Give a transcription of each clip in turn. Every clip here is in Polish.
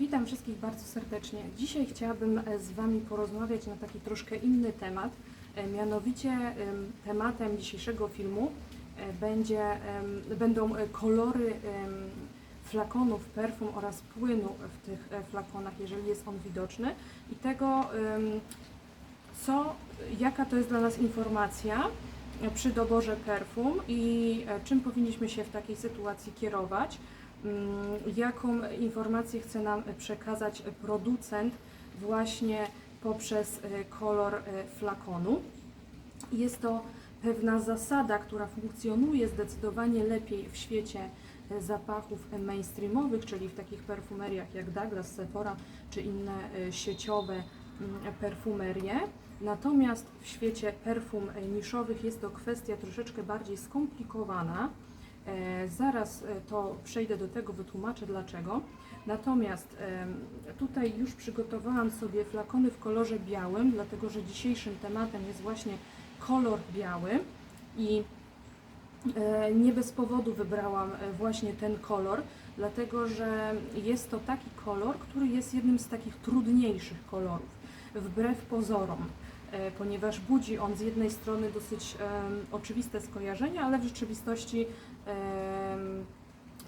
Witam wszystkich bardzo serdecznie. Dzisiaj chciałabym e, z Wami porozmawiać na taki troszkę inny temat. E, Mianowicie em, tematem dzisiejszego filmu e, będzie, będą kolory flakonów perfum oraz płynu w tych flakonach, jeżeli jest on widoczny i tego, co, jaka to jest dla nas informacja przy doborze perfum i czym powinniśmy się w takiej sytuacji kierować. Mm, jaką informację chce nam przekazać producent właśnie poprzez e, kolor e, flakonu. Jest to pewna zasada, która funkcjonuje zdecydowanie lepiej w świecie e, zapachów mainstreamowych, czyli w takich perfumeriach jak Douglas, Sephora czy inne sieciowe mm, perfumerie. Natomiast w świecie perfum niszowych jest to kwestia troszeczkę bardziej skomplikowana. E, Zaraz e, to przejdę do tego, wytłumaczę dlaczego. Natomiast tutaj już przygotowałam sobie flakony w kolorze białym, dlatego że dzisiejszym tematem jest właśnie kolor biały i e, nie bez powodu wybrałam właśnie ten kolor, dlatego że jest to taki kolor, który jest jednym z takich trudniejszych kolorów, wbrew pozorom ponieważ budzi on z jednej strony dosyć oczywiste skojarzenia, ale w rzeczywistości,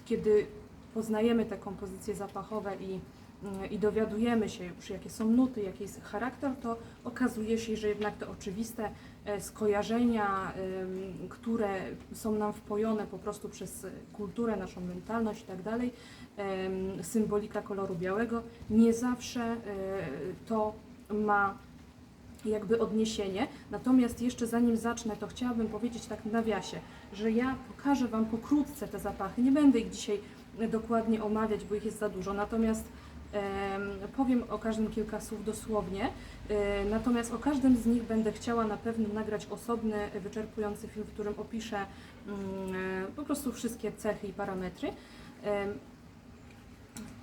kiedy poznajemy te kompozycje zapachowe i, mm, i dowiadujemy się już, jakie są nuty, jaki jest charakter, to okazuje się, że jednak te oczywiste e, skojarzenia, które są nam wpojone po prostu przez kulturę, naszą mentalność i tak dalej, symbolika koloru białego, nie zawsze e, to ma jakby odniesienie. Natomiast jeszcze zanim zacznę, to chciałabym powiedzieć tak w nawiasie, że ja pokażę Wam pokrótce te zapachy. Nie będę ich dzisiaj dokładnie omawiać, bo ich jest za dużo. Natomiast em, powiem o każdym kilka słów dosłownie. E, natomiast o każdym z nich będę chciała na pewno nagrać osobny, wyczerpujący film, w którym opiszę mm, e, po prostu wszystkie cechy i parametry.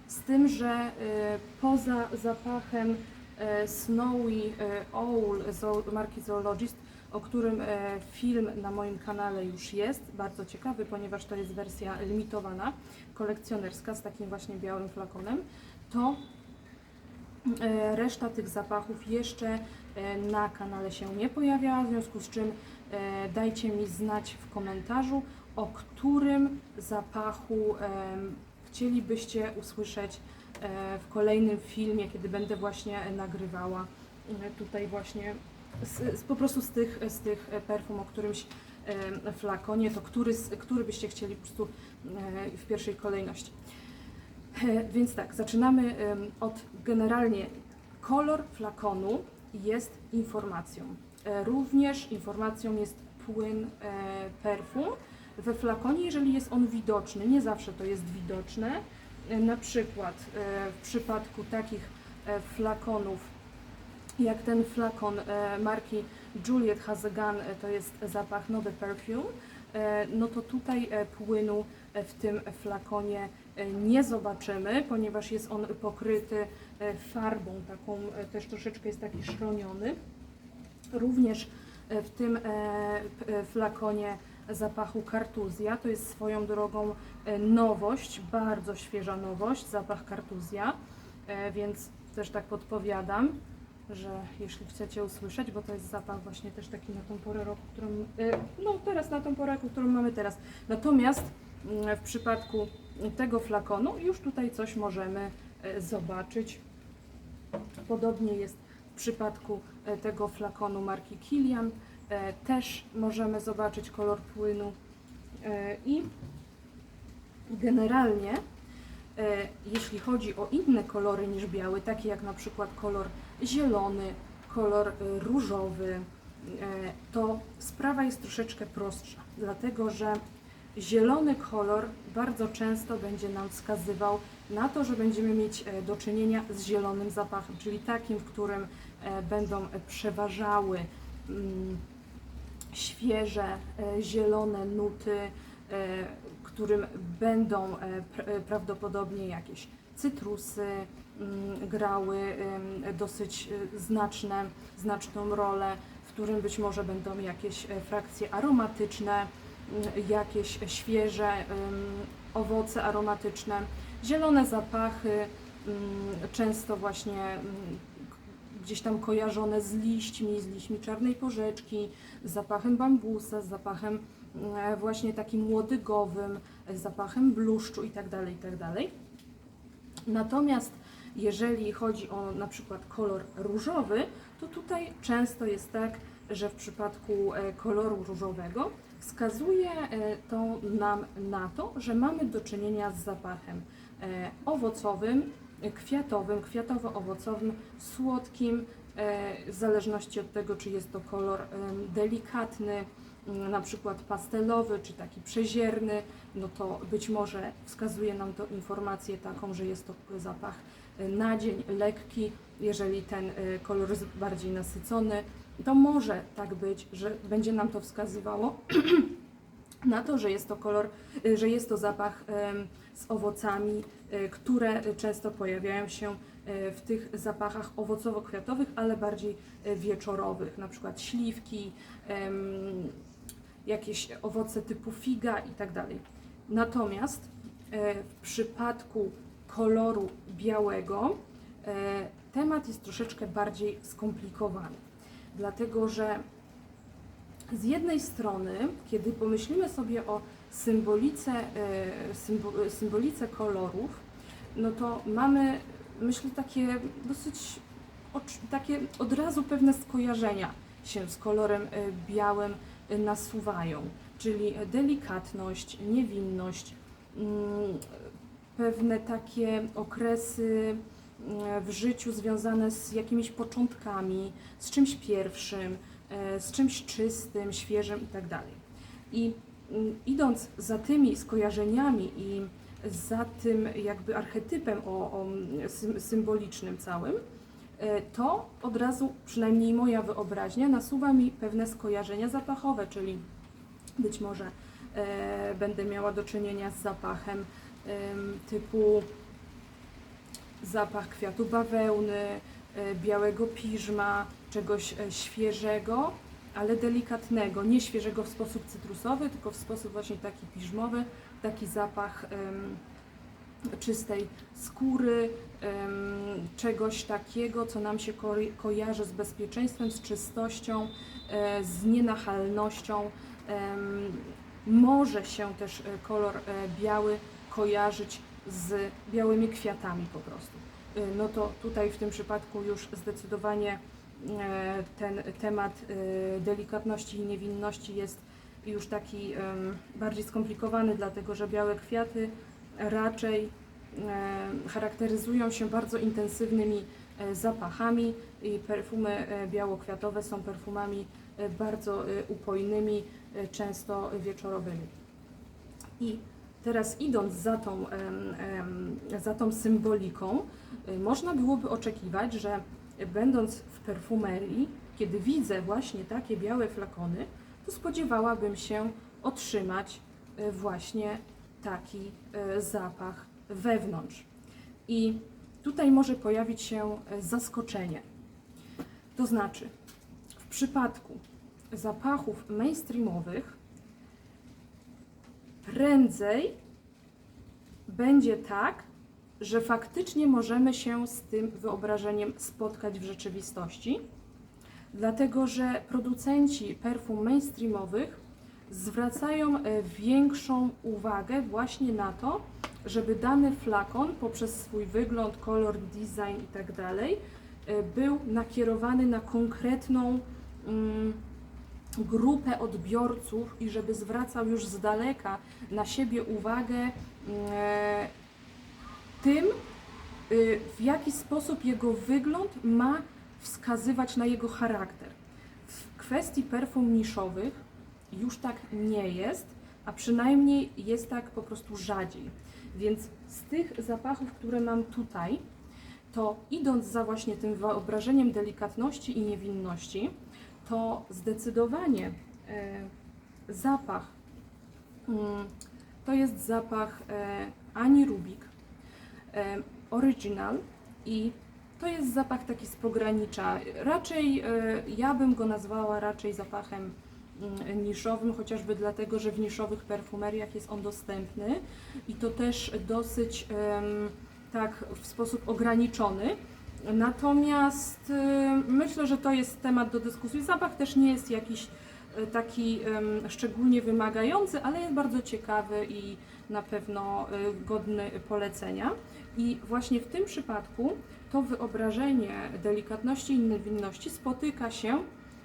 Z tym, że e, poza zapachem Snowy e, Owl zo- marki Zoologist, o którym e, film na moim kanale już jest, bardzo ciekawy, ponieważ to jest wersja limitowana, kolekcjonerska z takim właśnie białym flakonem, to e, reszta tych zapachów jeszcze e, na kanale się nie pojawiała, w związku z czym e, dajcie mi znać w komentarzu, o którym zapachu chcielibyście usłyszeć e, w kolejnym filmie, kiedy będę właśnie nagrywała e, tutaj właśnie z, z, po prostu z tych, z tych e, perfum o którymś e, flakonie, to który, który byście chcieli po prostu e, w pierwszej kolejności. E, Więc tak, zaczynamy od generalnie kolor flakonu jest informacją. E, Również informacją jest płyn e, perfum we flakonie, jeżeli jest on widoczny. Nie zawsze to jest widoczne. E, Na przykład e, w przypadku takich e, flakonów jak ten flakon marki Juliet e, to jest zapach nowy perfume, no to tutaj płynu w tym flakonie nie zobaczymy, ponieważ jest on pokryty farbą, taką też troszeczkę jest taki szroniony. Również w tym flakonie zapachu kartuzja, to jest swoją drogą e, nowość, bardzo świeża nowość, zapach kartuzja, e, więc też tak podpowiadam, że jeśli chcecie usłyszeć, bo to jest zapach właśnie też taki na tą porę roku, którą, e, no teraz na tą porę roku, którą mamy teraz. Natomiast mm, w przypadku tego flakonu już tutaj coś możemy zobaczyć. Podobnie jest w przypadku tego flakonu marki Kilian. E, Też możemy zobaczyć kolor płynu. E, i generalnie e, jeśli chodzi o inne kolory niż biały, takie jak na przykład kolor zielony, kolor różowy, to sprawa jest troszeczkę prostsza, dlatego że zielony kolor bardzo często będzie nam wskazywał na to, że będziemy mieć do czynienia z zielonym zapachem, czyli takim, w którym będą przeważały mm, świeże, e, zielone nuty, e, którym będą e, pr- prawdopodobnie jakieś cytrusy mm, grały dosyć znaczne, znaczną rolę, w którym być może będą jakieś frakcje aromatyczne, mm, jakieś świeże owoce aromatyczne, zielone zapachy, mm, często właśnie gdzieś tam kojarzone z liśćmi, z liśćmi czarnej porzeczki, z zapachem bambusa, z zapachem e, właśnie takim łodygowym, z zapachem bluszczu itd., itd. Natomiast jeżeli chodzi o na przykład kolor różowy, to tutaj często jest tak, że w przypadku e, koloru różowego wskazuje e, to nam na to, że mamy do czynienia z zapachem e, owocowym, e, kwiatowym, kwiatowo-owocowym, słodkim, e, w zależności od tego, czy jest to kolor delikatny, m, na przykład pastelowy, czy taki przezierny, no to być może wskazuje nam to informację taką, że jest to zapach e, na dzień, lekki. Jeżeli ten e, kolor jest bardziej nasycony, to może tak być, że będzie nam to wskazywało na to, że jest to kolor, że jest to zapach z owocami, y, które często pojawiają się y, w tych zapachach owocowo-kwiatowych, ale bardziej y, wieczorowych, na przykład śliwki, jakieś owoce typu figa i tak dalej. Natomiast e, w przypadku koloru białego e, temat jest troszeczkę bardziej skomplikowany, dlatego że z jednej strony, kiedy pomyślimy sobie o symbolice, e, symbo- symbolice kolorów, no to mamy, myślę, takie dosyć takie od razu pewne skojarzenia się z kolorem e, białym e, nasuwają, czyli delikatność, niewinność, mm, pewne takie okresy mm, w życiu związane z jakimiś początkami, z czymś pierwszym, z czymś czystym, świeżym itd. I mm, idąc za tymi skojarzeniami i za tym jakby archetypem o, o sym- symbolicznym całym, e, to od razu, przynajmniej moja wyobraźnia, nasuwa mi pewne skojarzenia zapachowe, czyli być może e, będę miała do czynienia z zapachem em, typu zapach kwiatu bawełny, e, białego piżma, czegoś e, świeżego, ale delikatnego, nie świeżego w sposób cytrusowy, tylko w sposób właśnie taki piżmowy, taki zapach em, czystej skóry, em, czegoś takiego, co nam się ko kojarzy z bezpieczeństwem, z czystością, e, z nienachalnością. Może się też e, kolor e, biały kojarzyć z białymi kwiatami po prostu. E, No to tutaj w tym przypadku już zdecydowanie ten temat e, delikatności i niewinności jest już taki bardziej skomplikowany, dlatego że białe kwiaty raczej e, charakteryzują się bardzo intensywnymi e, zapachami i perfumy e, białokwiatowe są perfumami e, bardzo e, upojnymi, e, często wieczorowymi. I teraz idąc za tą, za tą symboliką, można byłoby oczekiwać, że będąc w perfumerii, kiedy widzę właśnie takie białe flakony, to spodziewałabym się otrzymać y, właśnie taki y, zapach wewnątrz. I tutaj może pojawić się y, zaskoczenie. To znaczy, w przypadku zapachów mainstreamowych prędzej będzie tak, że faktycznie możemy się z tym wyobrażeniem spotkać w rzeczywistości, dlatego że producenci perfum mainstreamowych zwracają e, większą uwagę właśnie na to, żeby dany flakon poprzez swój wygląd, kolor, design itd. e, był nakierowany na konkretną mm, grupę odbiorców i żeby zwracał już z daleka na siebie uwagę e, tym, y, w jaki sposób jego wygląd ma wskazywać na jego charakter. W kwestii perfum niszowych już tak nie jest, a przynajmniej jest tak po prostu rzadziej. Więc z tych zapachów, które mam tutaj, to idąc za właśnie tym wyobrażeniem delikatności i niewinności, to zdecydowanie e, zapach mm, to jest zapach e, Ani Rubik Original i to jest zapach taki z pogranicza. Raczej e, ja bym go nazwała raczej zapachem mm, niszowym, chociażby dlatego, że w niszowych perfumeriach jest on dostępny i to też dosyć tak w sposób ograniczony. Natomiast myślę, że to jest temat do dyskusji. Zapach też nie jest jakiś taki em, szczególnie wymagający, ale jest bardzo ciekawy i na pewno y, godny polecenia. I właśnie w tym przypadku to wyobrażenie delikatności i niewinności spotyka się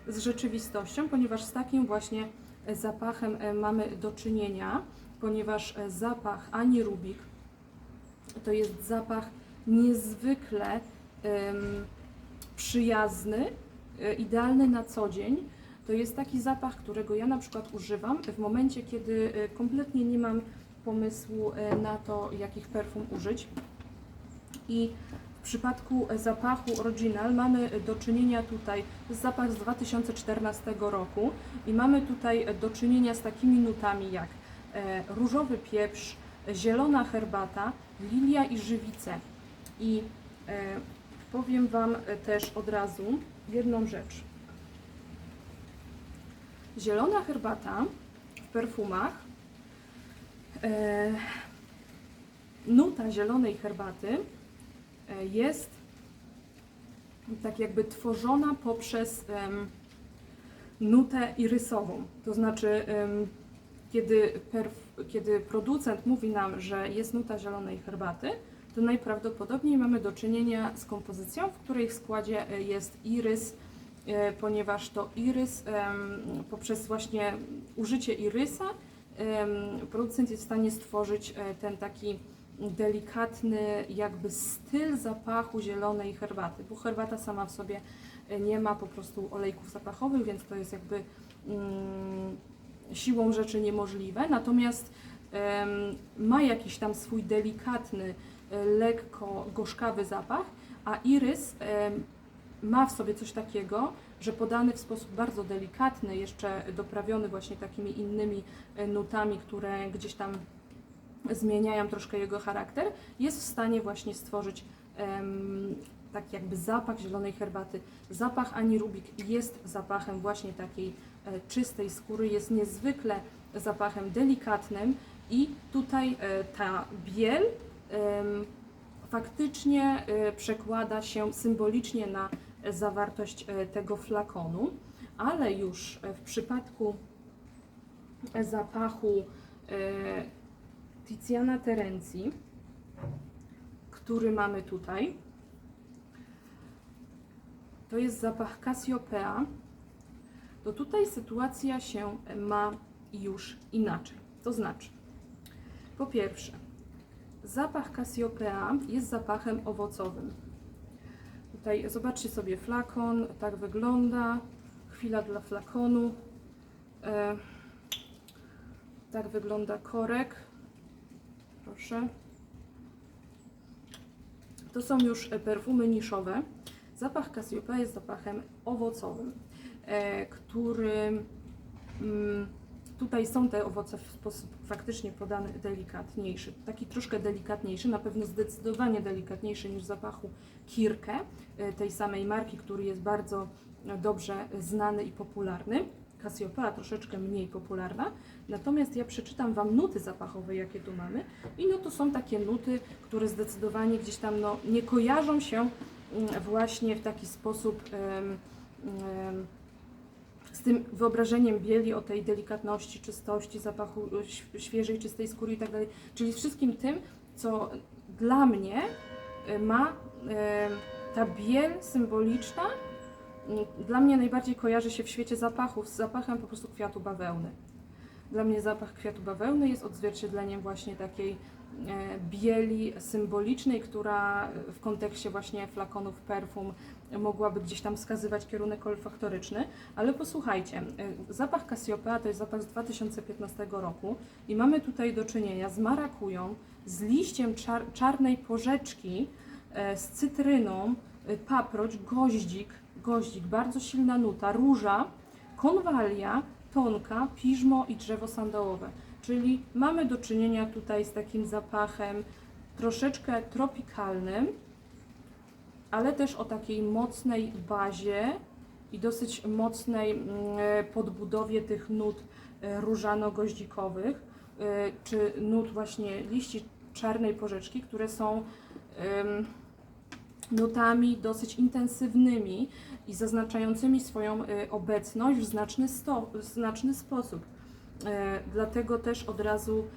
z rzeczywistością, ponieważ z takim właśnie e, zapachem e, mamy do czynienia, ponieważ e, zapach Ani Rubik to jest zapach niezwykle em, przyjazny, e, idealny na co dzień. To jest taki zapach, którego ja na przykład używam w momencie, kiedy e, kompletnie nie mam pomysłu e, na to, jakich perfum użyć. I w przypadku zapachu Original mamy do czynienia tutaj z zapach z 2014 roku i mamy tutaj do czynienia z takimi nutami jak e, różowy pieprz, zielona herbata, lilia i żywice. I e, powiem Wam też od razu jedną rzecz. Zielona herbata w perfumach e, nuta zielonej herbaty e, jest tak jakby tworzona poprzez nutę irysową. To znaczy, kiedy, kiedy producent mówi nam, że jest nuta zielonej herbaty, to najprawdopodobniej mamy do czynienia z kompozycją, w której w składzie e, jest irys, ponieważ to irys poprzez właśnie użycie irysa producent jest w stanie stworzyć e, ten taki delikatny jakby styl zapachu zielonej herbaty, bo herbata sama w sobie e, nie ma po prostu olejków zapachowych, więc to jest jakby mm, siłą rzeczy niemożliwe. Natomiast ma jakiś tam swój delikatny, e, lekko gorzkawy zapach, a irys ma w sobie coś takiego, że podany w sposób bardzo delikatny, jeszcze doprawiony właśnie takimi innymi e, nutami, które gdzieś tam zmieniają troszkę jego charakter, jest w stanie właśnie stworzyć em, tak jakby zapach zielonej herbaty. Zapach Ani Rubik jest zapachem właśnie takiej e, czystej skóry, jest niezwykle zapachem delikatnym i tutaj e, ta biel em, faktycznie e, przekłada się symbolicznie na zawartość e, tego flakonu, ale już e, w przypadku e, zapachu Tiziana Terenzi, który mamy tutaj, to jest zapach Cassiopeia, to tutaj sytuacja się ma już inaczej. To znaczy, po pierwsze, zapach Cassiopeia jest zapachem owocowym. Tutaj zobaczcie sobie flakon, tak wygląda. Chwila dla flakonu. E, tak wygląda korek. Proszę. To są już perfumy niszowe. Zapach Cassiopeia jest zapachem owocowym, e, który mm, tutaj są te owoce w sposób faktycznie podany delikatniejszy, taki troszkę delikatniejszy, na pewno zdecydowanie delikatniejszy niż zapachu Kirke, e, tej samej marki, który jest bardzo e, dobrze znany i popularny. Cassiopeia troszeczkę mniej popularna, natomiast ja przeczytam Wam nuty zapachowe, jakie tu mamy. I no to są takie nuty, które zdecydowanie gdzieś tam no, nie kojarzą się mm, właśnie w taki sposób em, em, z tym wyobrażeniem bieli o tej delikatności, czystości, zapachu świeżej, czystej skóry i tak dalej, czyli z wszystkim tym, co dla mnie e, ma e, ta biel symboliczna, m, dla mnie najbardziej kojarzy się w świecie zapachów z zapachem po prostu kwiatu bawełny. Dla mnie zapach kwiatu bawełny jest odzwierciedleniem właśnie takiej bieli symbolicznej, która w kontekście właśnie flakonów perfum mogłaby gdzieś tam wskazywać kierunek olfaktoryczny, ale posłuchajcie, e, zapach Cassiopeia to jest zapach z 2015 roku i mamy tutaj do czynienia z marakują, z liściem czar czarnej porzeczki, e, z cytryną, e, paproć, goździk, goździk, bardzo silna nuta, róża, konwalia, tonka, piżmo i drzewo sandałowe. Czyli mamy do czynienia tutaj z takim zapachem troszeczkę tropikalnym, ale też o takiej mocnej bazie i dosyć mocnej mm, e, podbudowie tych nut e, różano-goździkowych, e, czy nut właśnie liści czarnej porzeczki, które są nutami dosyć intensywnymi i zaznaczającymi swoją obecność w znaczny, sto, w znaczny sposób. E, Dlatego też od razu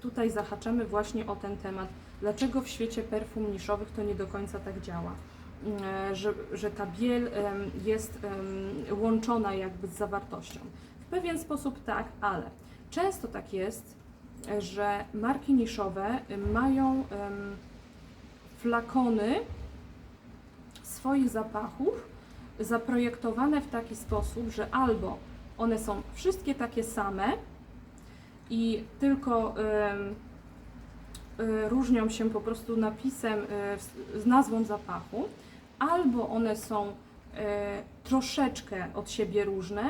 tutaj zahaczamy właśnie o ten temat. Dlaczego w świecie perfum niszowych to nie do końca tak działa? E, Że, że ta biel jest łączona jakby z zawartością. W pewien sposób tak, ale często tak jest, e, że marki niszowe mają flakony swoich zapachów zaprojektowane w taki sposób, że albo one są wszystkie takie same i tylko em, y, różnią się po prostu napisem, y, z- nazwą zapachu, albo one są y, troszeczkę od siebie różne,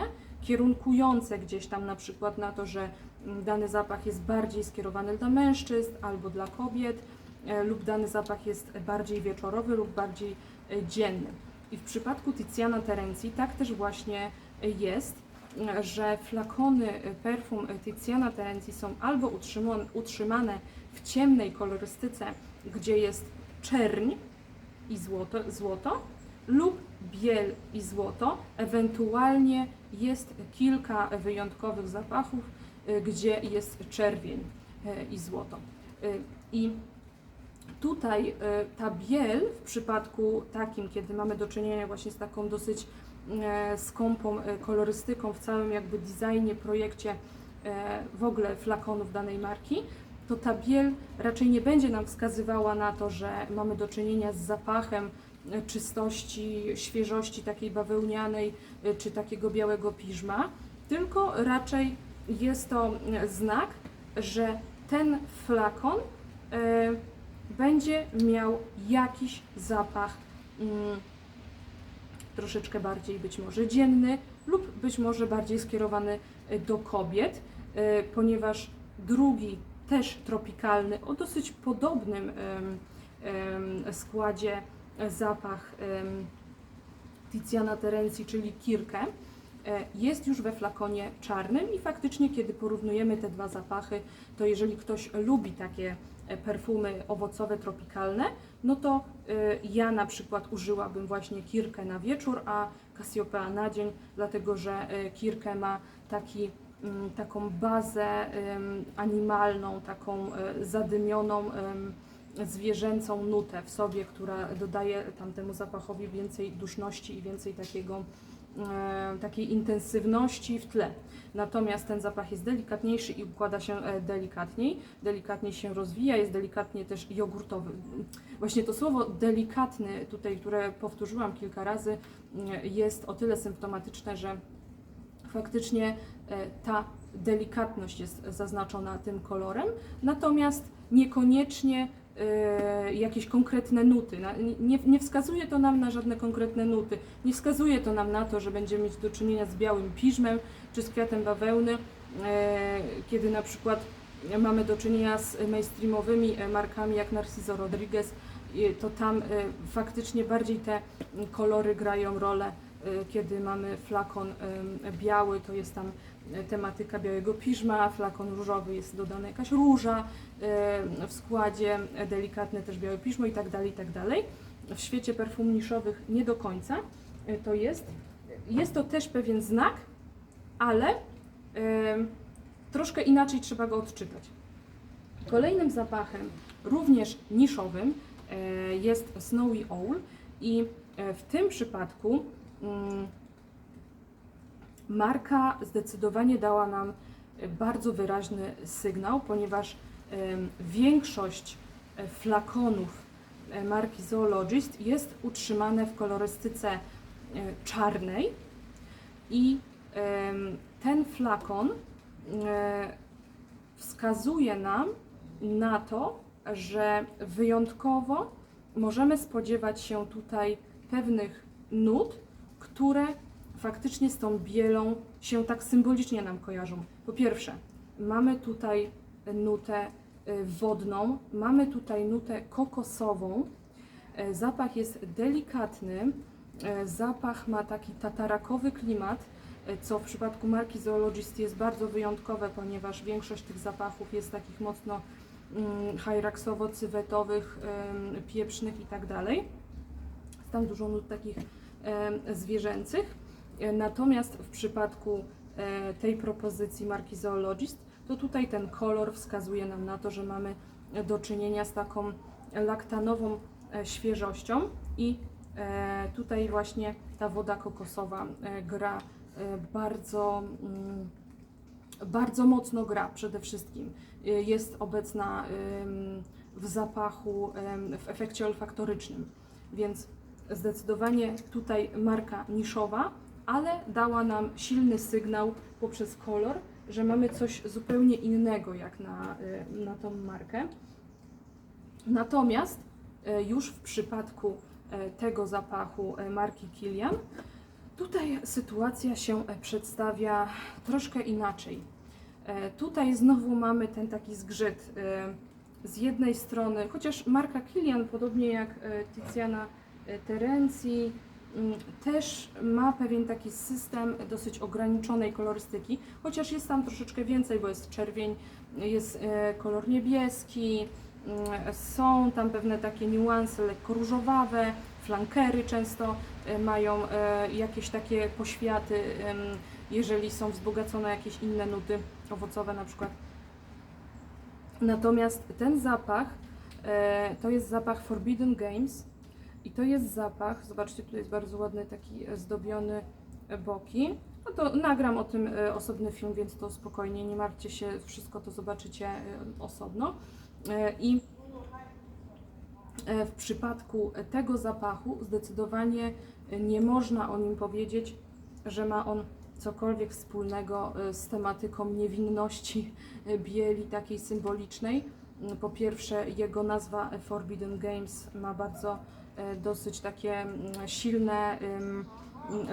kierunkujące gdzieś tam na przykład na to, że mm, dany zapach jest bardziej skierowany dla mężczyzn albo dla kobiet, lub dany zapach jest bardziej wieczorowy lub bardziej dzienny. I w przypadku Tiziana Terenzi tak też właśnie jest, że flakony e, perfum Tiziana Terenzi są albo utrzymane, w ciemnej kolorystyce, gdzie jest czerń i złoto, złoto lub biel i złoto, ewentualnie jest kilka wyjątkowych zapachów, y, gdzie jest czerwień y, i złoto. Y, I tutaj y, ta biel w przypadku takim, kiedy mamy do czynienia właśnie z taką dosyć skąpą e, kolorystyką w całym jakby designie, projekcie e, w ogóle flakonów danej marki, to ta biel raczej nie będzie nam wskazywała na to, że mamy do czynienia z zapachem e, czystości, świeżości takiej bawełnianej e, czy takiego białego piżma, tylko raczej jest to e, znak, że ten flakon e, będzie miał jakiś zapach mm, troszeczkę bardziej być może dzienny lub być może bardziej skierowany e, do kobiet, e, ponieważ drugi też tropikalny o dosyć podobnym składzie e, zapach Tiziana Terenzi, czyli Kirkę, jest już we flakonie czarnym i faktycznie, kiedy porównujemy te dwa zapachy, to jeżeli ktoś lubi takie perfumy owocowe, tropikalne, no to ja na przykład użyłabym właśnie Kirkę na wieczór, a Cassiopeia na dzień, dlatego że e, Kirkę ma taki, mm, taką bazę animalną, taką e, zadymioną, zwierzęcą nutę w sobie, która dodaje tamtemu zapachowi więcej duszności i więcej takiego, takiej intensywności w tle. Natomiast ten zapach jest delikatniejszy i układa się e, delikatniej, delikatniej się rozwija, jest delikatnie też jogurtowy. Właśnie to słowo delikatny tutaj, które powtórzyłam kilka razy, mm, jest o tyle symptomatyczne, że faktycznie e, ta delikatność jest zaznaczona tym kolorem, natomiast niekoniecznie e, jakieś konkretne nuty. Nie, nie wskazuje to nam na żadne konkretne nuty, nie wskazuje to nam na to, że będziemy mieć do czynienia z białym piżmem czy z kwiatem bawełny, e, kiedy na przykład mamy do czynienia z mainstreamowymi e, markami jak Narciso Rodriguez, to tam e, faktycznie bardziej te kolory grają rolę e, kiedy mamy flakon biały, to jest tam tematyka białego piżma, flakon różowy jest dodana jakaś róża em, w składzie, e, delikatne też białe piżmo i tak dalej, i tak dalej. W świecie perfum niszowych nie do końca e, to jest. Jest to też pewien znak, ale troszkę inaczej trzeba go odczytać. Kolejnym zapachem, również niszowym, e, jest Snowy Owl i e, w tym przypadku mm, marka zdecydowanie dała nam e, bardzo wyraźny sygnał, ponieważ większość e, flakonów e, marki Zoologist jest utrzymane w kolorystyce czarnej i ten flakon wskazuje nam na to, że wyjątkowo możemy spodziewać się tutaj pewnych nut, które faktycznie z tą bielą się tak symbolicznie nam kojarzą. Po pierwsze, mamy tutaj nutę y, wodną, mamy tutaj nutę kokosową. E, Zapach jest delikatny, e, zapach ma taki tatarakowy klimat, e, co w przypadku marki Zoologist jest bardzo wyjątkowe, ponieważ większość tych zapachów jest takich mocno mm, hyraxowo-cywetowych, em, pieprznych i tak. Jest tam dużo nut takich zwierzęcych. E, Natomiast w przypadku e, tej propozycji marki Zoologist, to tutaj ten kolor wskazuje nam na to, że mamy do czynienia z taką laktanową e, świeżością i tutaj właśnie ta woda kokosowa gra bardzo, mm, bardzo mocno gra przede wszystkim. Jest obecna w zapachu, w efekcie olfaktorycznym, więc zdecydowanie tutaj marka niszowa, ale dała nam silny sygnał poprzez kolor, że mamy coś zupełnie innego jak na, y, na tą markę. Natomiast e, już w przypadku e, tego zapachu marki Kilian, tutaj sytuacja się przedstawia troszkę inaczej. Tutaj znowu mamy ten taki zgrzyt. Z jednej strony, chociaż marka Kilian, podobnie jak Tiziana Terenzi, mm, też ma pewien taki system dosyć ograniczonej kolorystyki, chociaż jest tam troszeczkę więcej, bo jest czerwień, jest e, kolor niebieski, mm, są tam pewne takie niuanse lekko różowawe, flankery często e, mają e, jakieś takie poświaty, jeżeli są wzbogacone jakieś inne nuty owocowe na przykład. Natomiast ten zapach to jest zapach Forbidden Games i to jest zapach, zobaczcie, tutaj jest bardzo ładny taki e, zdobiony e, boki. No to nagram o tym e, osobny film, więc to spokojnie, nie martwcie się, wszystko to zobaczycie osobno. I w przypadku tego zapachu zdecydowanie nie można o nim powiedzieć, że ma on cokolwiek wspólnego z tematyką niewinności bieli takiej symbolicznej. Po pierwsze, jego nazwa Forbidden Games ma bardzo dosyć takie mm, silne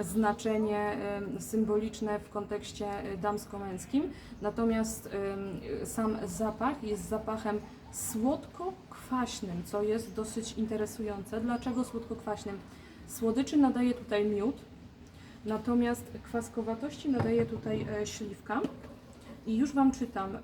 znaczenie ym, symboliczne w kontekście e, damsko-męskim. Natomiast sam zapach jest zapachem słodko-kwaśnym, co jest dosyć interesujące. Dlaczego słodko-kwaśnym? Słodyczy nadaje tutaj miód, natomiast kwaskowatości nadaje tutaj e, śliwka. I już Wam czytam.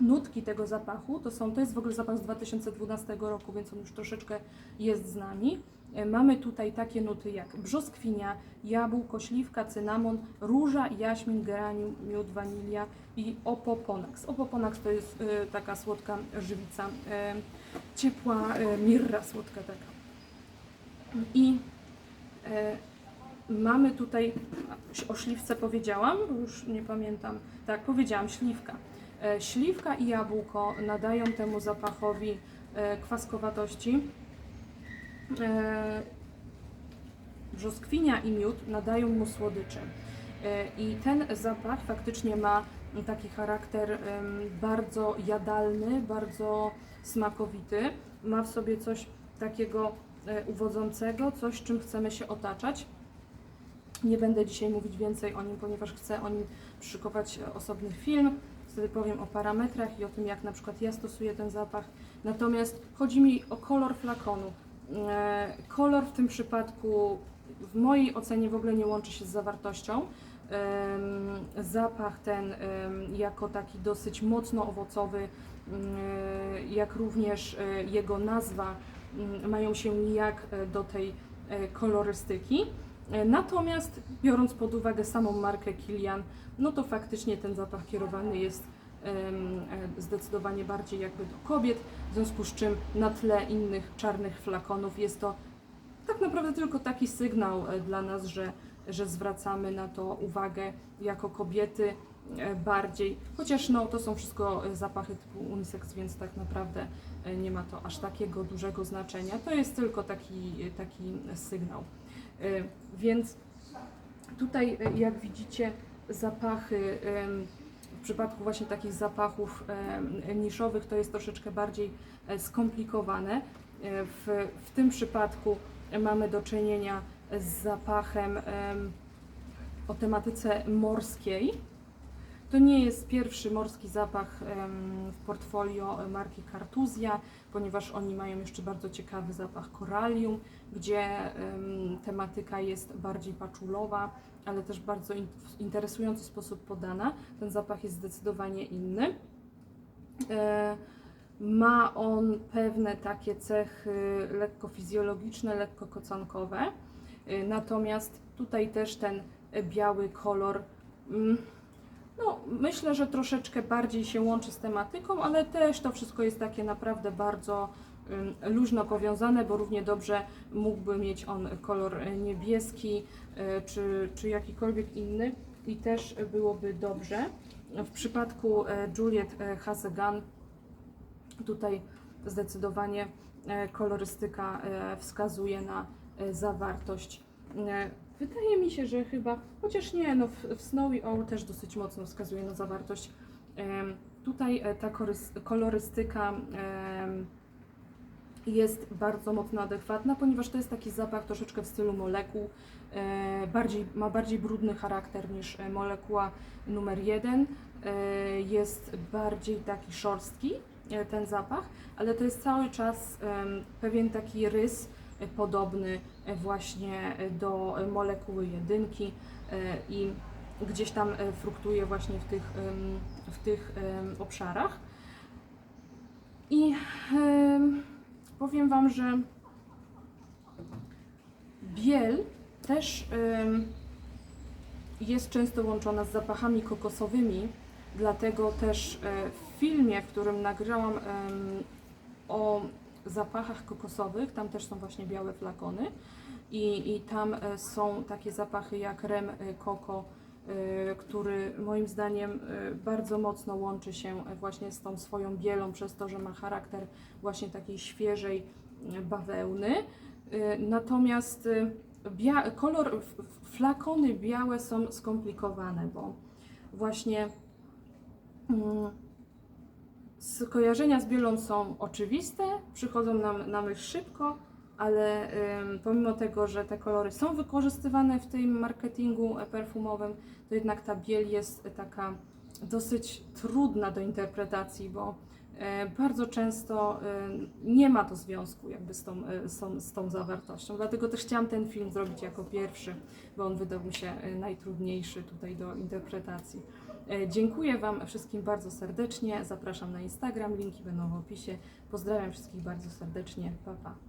Nutki tego zapachu to są, to jest w ogóle zapach z 2012 roku, więc on już troszeczkę jest z nami. E, Mamy tutaj takie nuty jak brzoskwinia, jabłko, śliwka, cynamon, róża, jaśmin, geranium, miód, wanilia i opoponax. Opoponax to jest e, taka słodka żywica, e, ciepła e, mirra słodka taka. I e, mamy tutaj, o śliwce powiedziałam, już nie pamiętam, tak, powiedziałam, śliwka. E, Śliwka i jabłko nadają temu zapachowi e, kwaskowatości. E, Brzoskwinia i miód nadają mu słodyczy. I ten zapach faktycznie ma taki charakter bardzo jadalny, bardzo smakowity. Ma w sobie coś takiego uwodzącego, coś czym chcemy się otaczać. Nie będę dzisiaj mówić więcej o nim, ponieważ chcę o nim szykować e, osobny film. Wtedy powiem o parametrach i o tym, jak na przykład ja stosuję ten zapach. Natomiast chodzi mi o kolor flakonu. E, Kolor w tym przypadku w mojej ocenie w ogóle nie łączy się z zawartością. Em, Zapach ten em, jako taki dosyć mocno owocowy, jak również e, jego nazwa mają się nijak e, do tej e, kolorystyki. E, Natomiast biorąc pod uwagę samą markę Kilian, no to faktycznie ten zapach kierowany jest e, zdecydowanie bardziej jakby do kobiet, w związku z czym na tle innych czarnych flakonów jest to tak naprawdę tylko taki sygnał e, dla nas, że, że zwracamy na to uwagę jako kobiety bardziej, chociaż no to są wszystko zapachy typu unisex, więc tak naprawdę nie ma to aż takiego dużego znaczenia. To jest tylko taki, taki sygnał. E, Więc tutaj, e, jak widzicie, zapachy w przypadku właśnie takich zapachów niszowych to jest troszeczkę bardziej e, skomplikowane. W, w tym przypadku mamy do czynienia z zapachem em, o tematyce morskiej. To nie jest pierwszy morski zapach w portfolio marki Cartuzja, ponieważ oni mają jeszcze bardzo ciekawy zapach koralium, gdzie em, tematyka jest bardziej paczulowa, ale też bardzo interesujący sposób podana. Ten zapach jest zdecydowanie inny. E, Ma on pewne takie cechy lekko fizjologiczne, lekko kocankowe. Y, Natomiast tutaj też ten biały kolor, mm, no myślę, że troszeczkę bardziej się łączy z tematyką, ale też to wszystko jest takie naprawdę bardzo ym, luźno powiązane, bo równie dobrze mógłby mieć on kolor niebieski e, czy, czy jakikolwiek inny i też byłoby dobrze. W przypadku e, Juliet e, Hasegan tutaj zdecydowanie kolorystyka wskazuje na zawartość. Wydaje mi się, że chyba, chociaż nie, no w, Snowy Owl też dosyć mocno wskazuje na zawartość. Tutaj e, ta kolorystyka jest bardzo mocno adekwatna, ponieważ to jest taki zapach troszeczkę w stylu molekuł, e, bardziej, ma bardziej brudny charakter niż e, molekuła numer jeden. Jest bardziej taki szorstki ten zapach, ale to jest cały czas pewien taki rys podobny e, właśnie e, do molekuły jedynki e, i gdzieś tam fruktuje właśnie w tych, w tych obszarach. I em, powiem Wam, że biel też jest często łączona z zapachami kokosowymi, dlatego też w filmie, w którym nagrałam o zapachach kokosowych, tam też są właśnie białe flakony i, i tam e, są takie zapachy jak rem e, koko, e, który moim zdaniem bardzo mocno łączy się właśnie z tą swoją bielą, przez to, że ma charakter właśnie takiej świeżej bawełny. Natomiast kolor, flakony białe są skomplikowane, bo właśnie mm, skojarzenia z bielą są oczywiste, przychodzą nam na myśl szybko, ale pomimo tego, że te kolory są wykorzystywane w tym marketingu perfumowym, to jednak ta biel jest taka dosyć trudna do interpretacji, bo e, bardzo często e, nie ma to związku jakby z tą, e, z, tą, z tą zawartością. Dlatego też chciałam ten film zrobić jako pierwszy, bo on wydał mi się najtrudniejszy tutaj do interpretacji. E, Dziękuję Wam wszystkim bardzo serdecznie. Zapraszam na Instagram, linki będą w opisie. Pozdrawiam wszystkich bardzo serdecznie. Pa, pa.